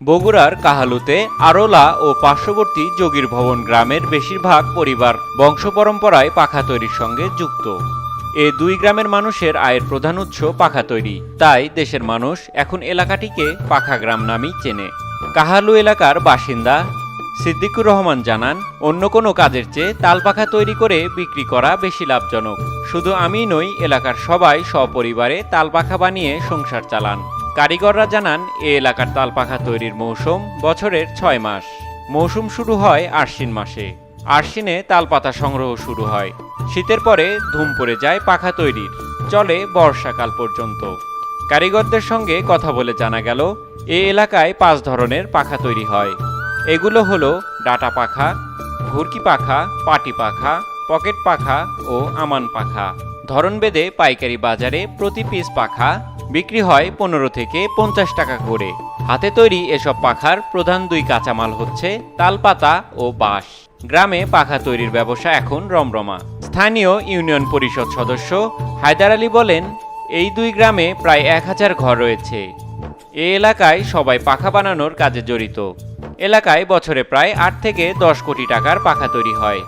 বগুড়ার কাহালুতে আরোলা ও পার্শ্ববর্তী যোগীর ভবন গ্রামের বেশিরভাগ পরিবার বংশ পরম্পরায় পাখা তৈরির সঙ্গে যুক্ত। এ দুই গ্রামের মানুষের আয়ের প্রধান উৎস পাখা তৈরি। তাই দেশের মানুষ এখন এলাকাটিকে পাখা গ্রাম নামেই চেনে। কাহালু এলাকার বাসিন্দা সিদ্দিকুর রহমান জানান, অন্য কোনো কাজের চেয়ে তালপাখা তৈরি করে বিক্রি করা বেশি লাভজনক। শুধু আমি নই, এলাকার সবাই সপরিবারে তালপাখা বানিয়ে সংসার চালান। কারিগররা জানান, এ এলাকার তালপাখা তৈরির মৌসুম বছরের ছয় মাস। মৌসুম শুরু হয় আশ্বিন মাসে। আশ্বিনে তালপাতা সংগ্রহ শুরু হয়। শীতের পরে ধুম পড়ে যায় পাখা তৈরির। চলে বর্ষাকাল পর্যন্ত। কারিগরদের সঙ্গে কথা বলে জানা গেল, এ এলাকায় পাঁচ ধরনের পাখা তৈরি হয়। এগুলো হলো ডাটা পাখা, ঘুরকি পাখা, পাটি পাখা, পকেট পাখা ও আমান পাখা। ধরনবেদে পাইকারি বাজারে প্রতি পিস পাখা বিক্রি হয় পনেরো থেকে পঞ্চাশ টাকা করে। হাতে তৈরি এসব পাখার প্রধান দুই কাঁচামাল হচ্ছে তালপাতা ও বাঁশ। গ্রামে পাখা তৈরির ব্যবসা এখন রমরমা। স্থানীয় ইউনিয়ন পরিষদ সদস্য হায়দার আলী বলেন, এই দুই গ্রামে প্রায় এক হাজার ঘর রয়েছে। এ এলাকায় সবাই পাখা বানানোর কাজে জড়িত। এলাকায় বছরে প্রায় আট থেকে দশ কোটি টাকার পাখা তৈরি হয়।